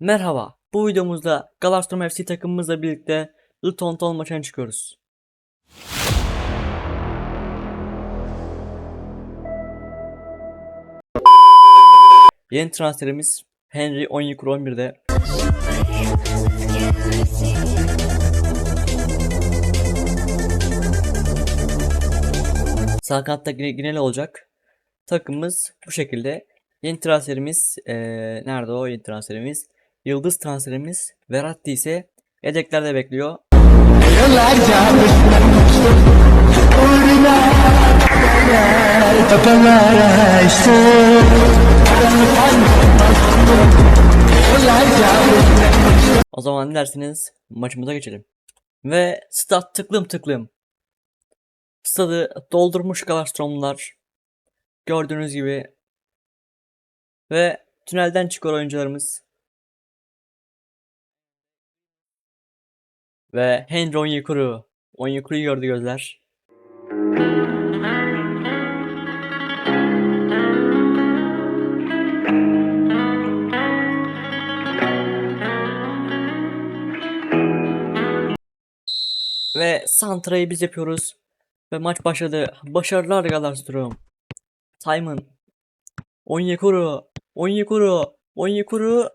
Merhaba, bu videomuzda Galatasaray FC takımımızla birlikte Luton Town maçına çıkıyoruz. Yeni transferimiz Henry Onyekuru 11'de. Sağ kanatta Gine- Gineli olacak. Takımımız bu şekilde. Yeni transferimiz eee, nerede o yeni transferimiz? Yıldız transferimiz Verratti ise yedeklerde bekliyor. O zaman dilerseniz maçımıza geçelim. Ve stat tıklım tıklım. Stadı doldurmuş Galatasaraylılar. Gördüğünüz gibi. Ve tünelden çıkıyor oyuncularımız. Ve Henry Onyekuru. Onyekuru'yu gördü gözler. Ve Santra'yı biz yapıyoruz. Ve maç başladı. Başarılar Galatasaray. Simon. Onyekuru. Onyekuru. Onyekuru.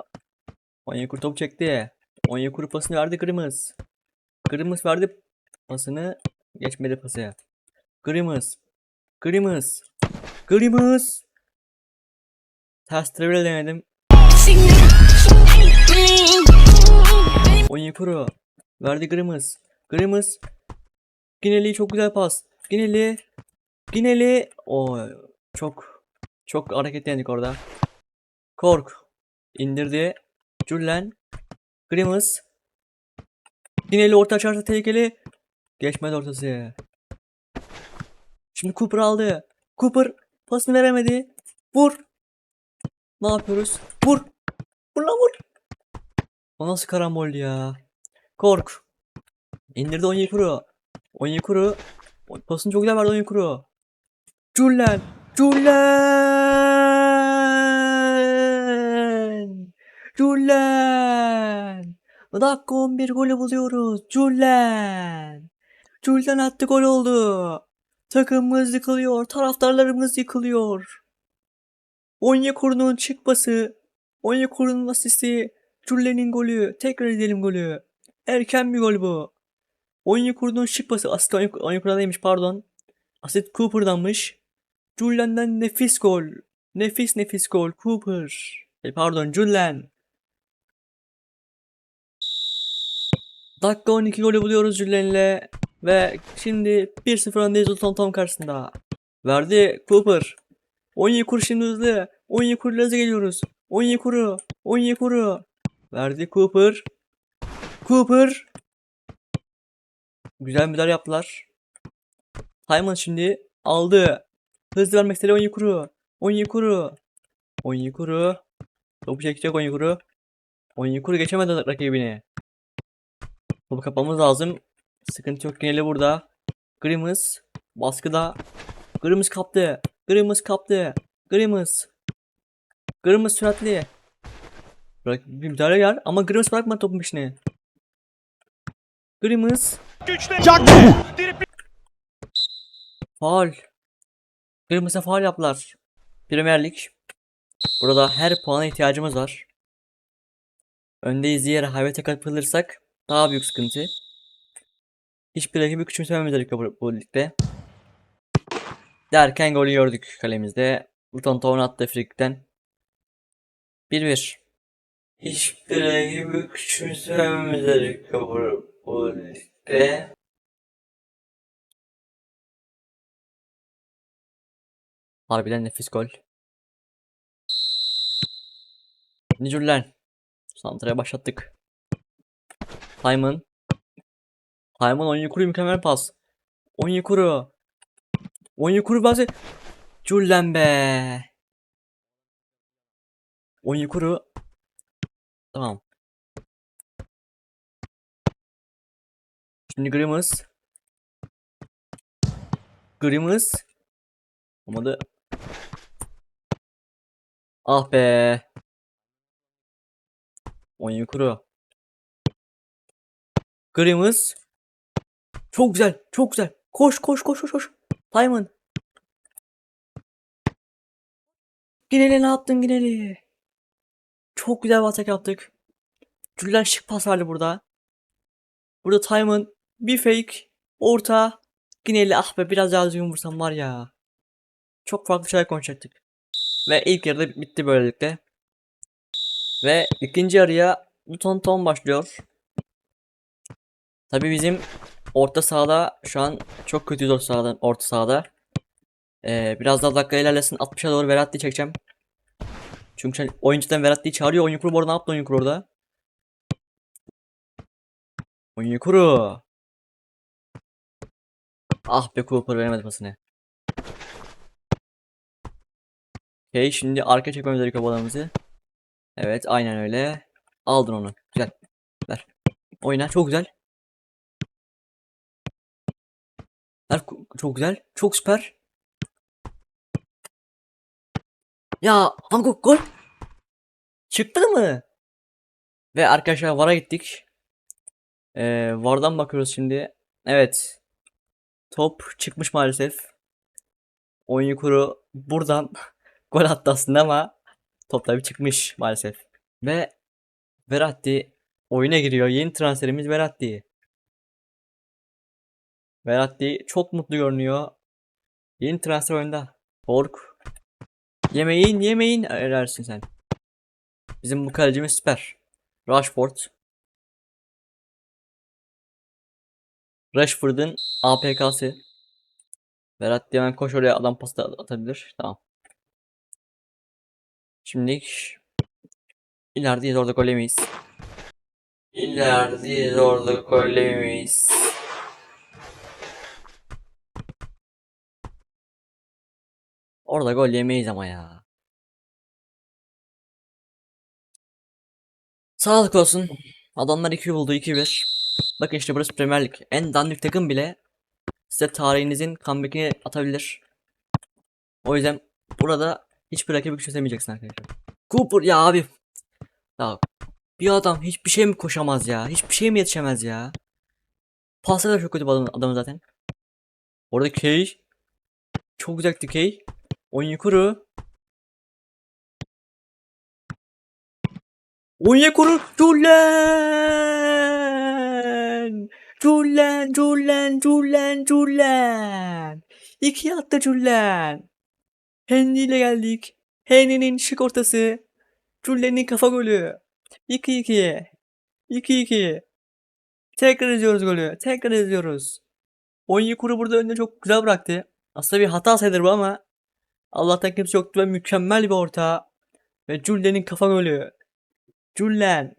Onyekuru top çekti. Onyekuru pasını verdi Grimms. Grimms verdi pasını. Geçmedi pası. Grimms. Grimms. Grimms. Ters travel denedim. Onyekuru. Verdi Grimms. Grimms. Gineli çok güzel pas. Gineli. Gineli. O çok çok hareketlendik orada. Kork. indirdi. Jullen. Grimace. Gineli orta açarsa tehlikeli. Geçmedi ortası. Şimdi Cooper aldı. Cooper pasını veremedi. Vur. Ne yapıyoruz? Vur. Vur lan vur. O nasıl karambol ya? Kork. İndirdi Onyekuru. Onyekuru. Pasını çok güzel verdi Onyekuru. Jullen. Jullen. Jullen. Dakika 11 golü buluyoruz. Jullen. Jullen attı gol oldu. Takımımız yıkılıyor. Taraftarlarımız yıkılıyor. Onyekuru'nun çıkması. Onyekuru'nun asisti. Jullen'in golü. Tekrar edelim golü. Erken bir gol bu. Onyekuru'nun şıkması. Asist Onyek- Onyekuru'daymış pardon. Asist Cooper'danmış. Jullen'den nefis gol. Nefis nefis gol. Cooper. E, pardon Jullen. Dakika 12 golü buluyoruz Jullen'le. Ve şimdi 1-0 öndeyiz Luton Town karşısında. Verdi Cooper. Onyekuru şimdi hızlı. Onyekuru hızlı geliyoruz. Onyekuru. Onyekuru. Verdi Cooper. Cooper. Güzel müdahale yaptılar. Simon şimdi aldı. Hızlı vermek istedi Onyekuru. Onyekuru. Onyekuru. Topu çekecek Onyekuru. Onyekuru geçemedi rakibini. Topu kapamamız lazım. Sıkıntı yok Gineli burada. Grimace. Baskıda. Grimace kaptı. Grimace kaptı. Grimace. Grimace süratli. Bırak bir müdahale gel ama Grimace bırakma topun peşine. Grimace. Faul. Kırmızı faul yaptılar. Premier Lig. Burada her puana ihtiyacımız var. Öndeyiz diye rehavete kapılırsak daha büyük sıkıntı. Hiçbir rakibi küçümsememiz gerekiyor bu, ligde. Derken golü gördük kalemizde. Luton Town attı frikten. 1-1. Hiçbir rakibi küçümsememiz gerekiyor bu, ligde. Harbiden nefis gol. Nicurlen. Santra'ya başlattık. Simon. Simon Onyekuru mükemmel pas. Onyekuru. Onyekuru bazı. Jullen be. Onyekuru. Tamam. Şimdi Grimace. Grimace. Olmadı. Ah be. Onyekuru. Grimms. Çok güzel. Çok güzel. Koş koş koş koş koş. Diamond. Gineli ne yaptın Gineli? Çok güzel bir atak yaptık. Julian şık pas verdi burada. Burada Timon bir fake. Orta. Gineli ah be biraz daha düzgün vursam var ya. Çok farklı şeyler konuşacaktık. Ve ilk yarıda bitti böylelikle. Ve ikinci yarıya Luton Tom başlıyor. Tabii bizim orta sahada şu an çok kötüyüz orta sahada. Orta sahada. Ee, biraz daha dakika ilerlesin 60'a doğru Verratti'yi çekeceğim. Çünkü sen oyuncudan Verratti'yi çağırıyor. Oyunkuru bu arada ne yaptı Oyunkuru orada? Oyunkuru. Ah be Cooper veremedi pasını. Okay şimdi arka çekmemiz gerekiyor balığımızı. Evet aynen öyle. Aldın onu. Güzel. Ver. Oyna çok güzel. Ver çok güzel. Çok süper. Ya Hankook gol. Çıktı mı? Ve arkadaşlar VAR'a gittik. Ee, VAR'dan bakıyoruz şimdi. Evet. Top çıkmış maalesef. Oyun kuru buradan gol attı aslında ama top tabii çıkmış maalesef. Ve Verratti oyuna giriyor. Yeni transferimiz Verratti. Verratti çok mutlu görünüyor. Yeni transfer oyunda. Kork. Yemeyin yemeyin erersin sen. Bizim bu kalecimiz süper. Rashford. Rashford'un APK'sı. Verratti hemen koş oraya adam pasta atabilir. Tamam. Şimdi ilerideyiz orada gol yemeyiz. İlerideyiz orada gol yemeyiz. Orada gol yemeyiz ama ya. Sağlık olsun. Adamlar 2 buldu 2-1. Bakın işte burası Premier Lig. En dandik takım bile size tarihinizin comeback'ini atabilir. O yüzden burada hiçbir rakibi çözemeyeceksin arkadaşlar. Cooper ya abi. Ya bir adam hiçbir şey mi koşamaz ya? Hiçbir şey mi yetişemez ya? Pası da çok kötü adam, adamın zaten. Orada Kay. Çok güzel Kay. Onyekuru. Onyekuru. Julen. Julen, Julen, Julen, Julen. İki attı Julen. Henry ile geldik. Henry'nin şık ortası. Julen'in kafa golü. 2-2. 2-2. Tekrar izliyoruz golü. Tekrar izliyoruz. Onyekuru burada önüne çok güzel bıraktı. Aslında bir hata sayılır bu ama Allah'tan kimse yoktu ve mükemmel bir orta. Ve Julien'in kafa golü. Julien.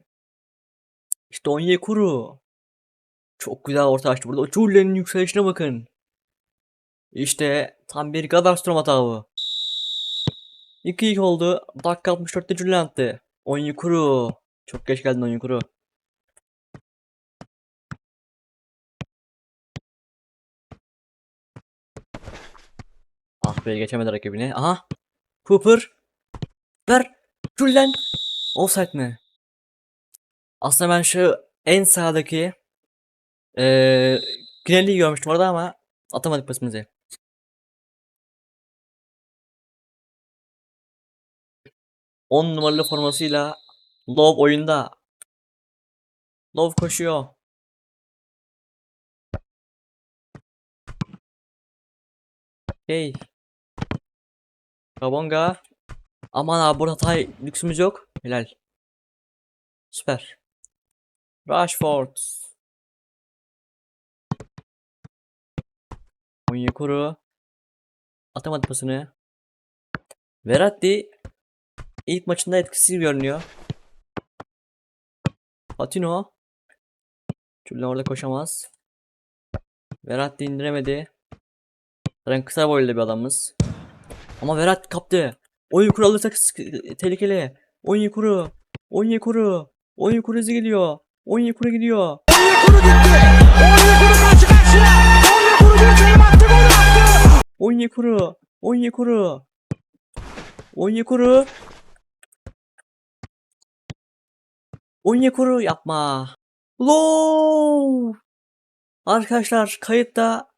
İşte Onyekuru. Çok güzel orta açtı burada. Julien'in yükselişine bakın. İşte tam bir Gadarstrom hatağı. 2-2 oldu. Dakika 64'te Julien attı. Onyekuru. Çok geç geldin Onyekuru. Be geçemedi rakibini. Aha. Cooper. Ver. Julien. Offside mi? Aslında ben şu en sağdaki eee Gnelli'yi görmüştüm orada ama atamadık pasımızı. On numaralı formasıyla Love oyunda. Love koşuyor. Hey. Kabonga. Aman abi burada hata lüksümüz yok. Helal. Süper. Rashford. Onyekuru. Atamadı pasını. Verratti ilk maçında etkisiz görünüyor. Patino. Julian orada koşamaz. Verratti indiremedi. Zaten kısa boylu bir adamız. Ama Verratti kaptı. Oyun kuru alırsak tehlikeli. Oyun kuru. Oyun kuru. Oyun kuru hızlı geliyor. Oyun kuru gidiyor. Oyun kuru. Oyun kuru. Oyun kuru. Onyekuru yapma. Low. Arkadaşlar kayıtta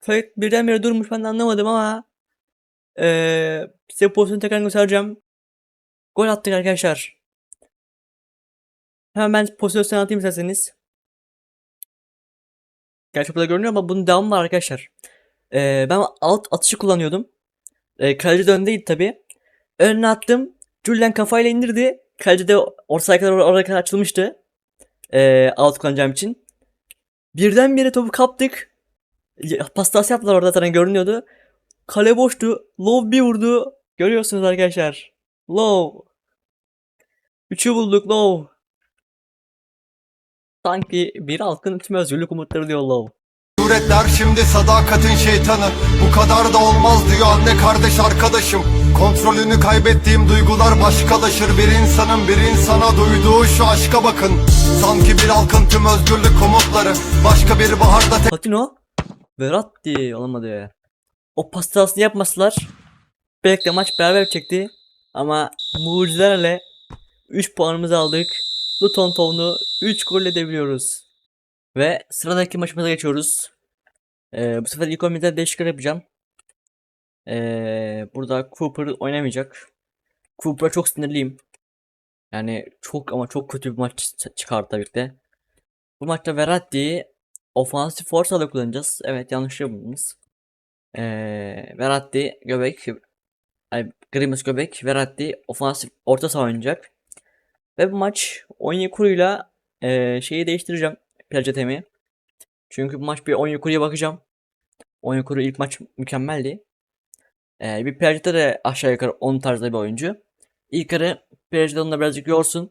kayıt birdenbire durmuş ben de anlamadım ama eee size pozisyonu tekrar göstereceğim. Gol attık arkadaşlar. Hemen ben pozisyonu anlatayım isterseniz. Gerçi burada görünüyor ama bunun devamı var arkadaşlar. Eee, ben alt atışı kullanıyordum. Eee kaleci de tabi. Önüne attım. Julian kafayla indirdi. Kaleci de orta sahaya kadar oraya kadar açılmıştı. Eee alt kullanacağım için. Birdenbire topu kaptık. Pastası yaptılar orada zaten görünüyordu. Kale boştu. Love bir vurdu. Görüyorsunuz arkadaşlar. Love. Üçü bulduk Love. Sanki bir halkın tüm özgürlük umutları diyor Love. Suretler şimdi sadakatin şeytanı Bu kadar da olmaz diyor anne kardeş arkadaşım Kontrolünü kaybettiğim duygular başkalaşır Bir insanın bir insana duyduğu şu aşka bakın Sanki bir halkın tüm özgürlük umutları Başka bir baharda Patino. Verratti olamadı. O pastasını yapmasalar belki de maç beraber çekti. Ama mucizelerle 3 puanımızı aldık. Luton Town'u 3 gol edebiliyoruz. Ve sıradaki maçımıza geçiyoruz. Ee, bu sefer ilk 11'de değişiklik yapacağım. Ee, burada Cooper oynamayacak. Cooper'a çok sinirliyim. Yani çok ama çok kötü bir maç çı- çıkardı tabii ki de. Bu maçta Verratti ofansif forsa kullanacağız. Evet yanlış yapmadınız. Ee, Verratti göbek ay, Grimus göbek Verratti ofansif orta saha oynayacak. Ve bu maç Onyekuru'yla ee, şeyi değiştireceğim. Plajetemi. Çünkü bu maç bir Onyekuru'ya bakacağım. Onyekuru ilk maç mükemmeldi. Ee, bir Plajete de aşağı yukarı 10 tarzda bir oyuncu. İlk yarı Plajete onu da birazcık yorsun.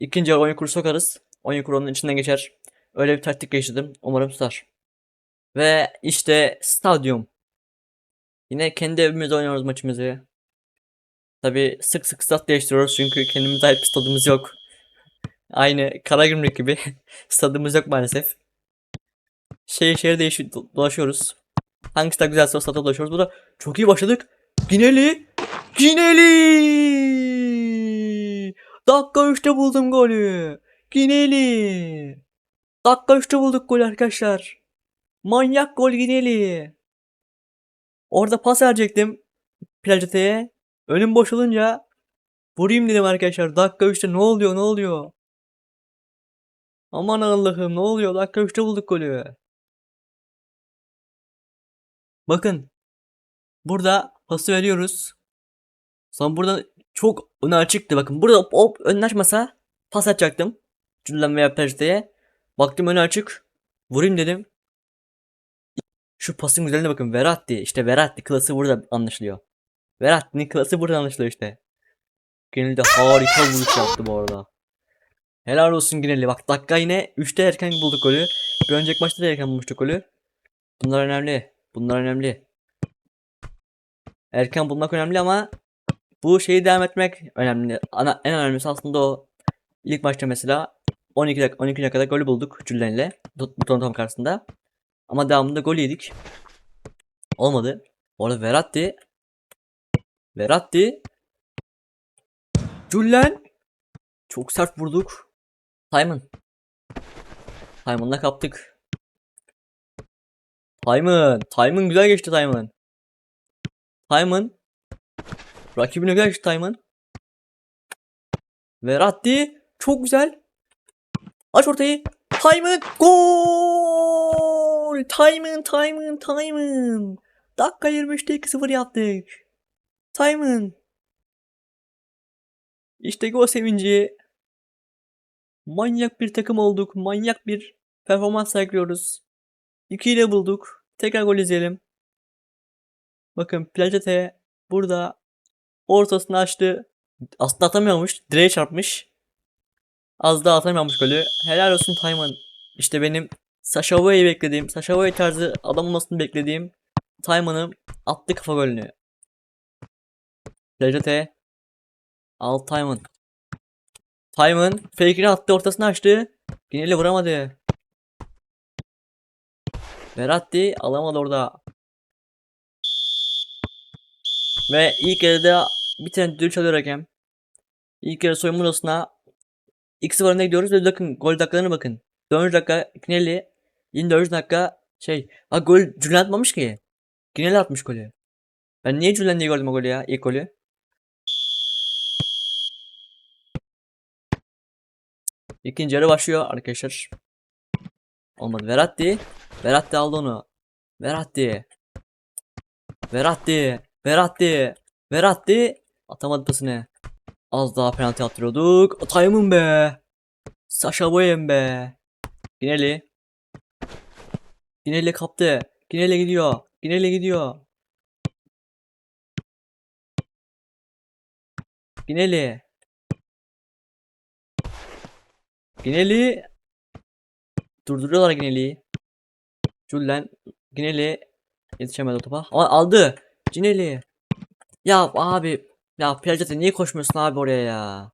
İkinci yarı Onyekuru sokarız. Onyekuru onun içinden geçer. Öyle bir taktik geçirdim. Umarım tutar. Ve işte stadyum. Yine kendi evimizde oynuyoruz maçımızı. Tabi sık sık stat değiştiriyoruz çünkü kendimize ait stadımız yok. Aynı Karagümrük gibi stadımız yok maalesef. Şehir şehir değişi do- dolaşıyoruz. Hangisi daha güzelse o stada dolaşıyoruz. Burada çok iyi başladık. Gineli! Gineli! Dakika 3'te buldum golü. Gineli! Dakika 3'te bulduk gol arkadaşlar. Manyak gol Gineli. Orada pas verecektim. Plajeteye. Önüm boş olunca vurayım dedim arkadaşlar. Dakika 3'te ne oluyor ne oluyor? Aman Allah'ım ne oluyor? Dakika 3'te bulduk golü. Bakın. Burada pası veriyoruz. Sonra burada çok öne açıktı. Bakın burada hop önüne açmasa pas atacaktım. Cüllen veya Perte'ye. Baktım önü açık. Vurayım dedim. Şu pasın güzelliğine bakın. Verratti. İşte Verratti klası burada anlaşılıyor. Verratti'nin klası burada anlaşılıyor işte. Ginelli de harika vuruş yaptı bu arada. Helal olsun Ginelli. Bak dakika yine 3'te erken bulduk golü. Bir önceki maçta da erken bulmuştuk golü. Bunlar önemli. Bunlar önemli. Erken bulmak önemli ama bu şeyi devam etmek önemli. Ana, en önemlisi aslında o. İlk maçta mesela 12 dakika 12 dakikada golü bulduk Cüllen'le. Tottenham karşısında. Ama devamında gol yedik. Olmadı. Bu arada Verratti Verratti Cüllen Çok sert vurduk. Simon Simon'la kaptık. Simon. Simon güzel geçti Simon. Simon. Rakibine güzel geçti Simon. Verratti. Çok güzel. Aç ortayı. Timon gol! Timon, Timon, Timon. Dakika 23'te 2-0 yaptık. Timon. İşte gol sevinci. Manyak bir takım olduk. Manyak bir performans sergiliyoruz. 2 ile bulduk. Tekrar gol izleyelim. Bakın Plajete burada ortasını açtı. Aslında atamıyormuş. Direğe çarpmış. Az daha atamıyormuş golü. Helal olsun Tayman. İşte benim Sasha Boy'u beklediğim, Sasha Boy tarzı adam olmasını beklediğim Tayman'ım attı kafa golünü. Plajete Al Tayman. Tayman fake'ini attı ortasını açtı. Yine vuramadı. Verratti alamadı orada. Ve ilk yarıda bir tane düdük çalıyor hakem. İlk yarı soyunma odasına 2-0 önde gidiyoruz ve bakın gol dakikalarına bakın. 4. dakika Ginelli. 24. dakika şey. Ha gol Julian atmamış ki. Ginelli atmış golü. Ben niye Julian diye gördüm o golü ya? İlk golü. İkinci yarı başlıyor arkadaşlar. Olmadı. Verratti. Verratti aldı onu. Verratti. Verratti. Verratti. Verratti. Atamadı pasını. Az daha penaltı attırıyorduk. Atayımın be. Sasha Boyen be. Ginelli. Ginelli kaptı. Ginelli gidiyor. Ginelli gidiyor. Ginelli. Ginelli. Durduruyorlar Ginelli'yi. Jullen. Ginelli. Yetişemedi o topa. Ama aldı. Ginelli. Ya abi. Ya Piaget'e niye koşmuyorsun abi oraya ya?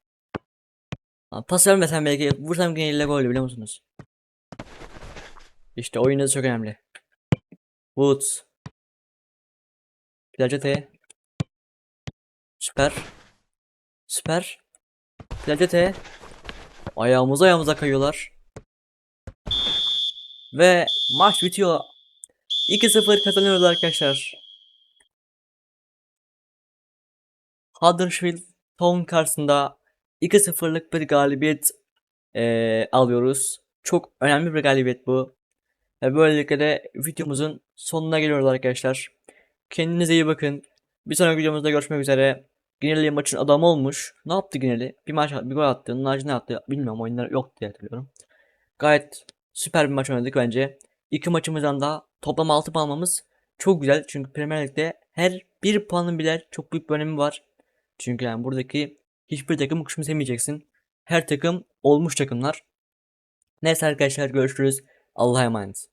Pas vermesem belki vursam Ginelli'yle gol biliyor musunuz? İşte oyun da çok önemli. Woods. Piaget'e. Süper. Süper. Piaget'e. Ayağımıza ayağımıza kayıyorlar. Ve maç bitiyor. 2-0 kazanıyoruz arkadaşlar. Huddersfield Town karşısında 2-0'lık bir galibiyet eee, alıyoruz. Çok önemli bir galibiyet bu. Ve böylelikle de videomuzun sonuna geliyoruz arkadaşlar. Kendinize iyi bakın. Bir sonraki videomuzda görüşmek üzere. Ginelli maçın adamı olmuş. Ne yaptı Ginelli? Bir maç bir gol attı. Naci ne attı? Bilmiyorum oyunlar yok diye hatırlıyorum. Gayet süper bir maç oynadık bence. İki maçımızdan da toplam 6 puan almamız çok güzel. Çünkü Premier Lig'de her bir puanın bile çok büyük bir önemi var. Çünkü yani buradaki hiçbir takım küçümsemeyeceksin. Her takım olmuş takımlar. Neyse arkadaşlar görüşürüz. Emanet.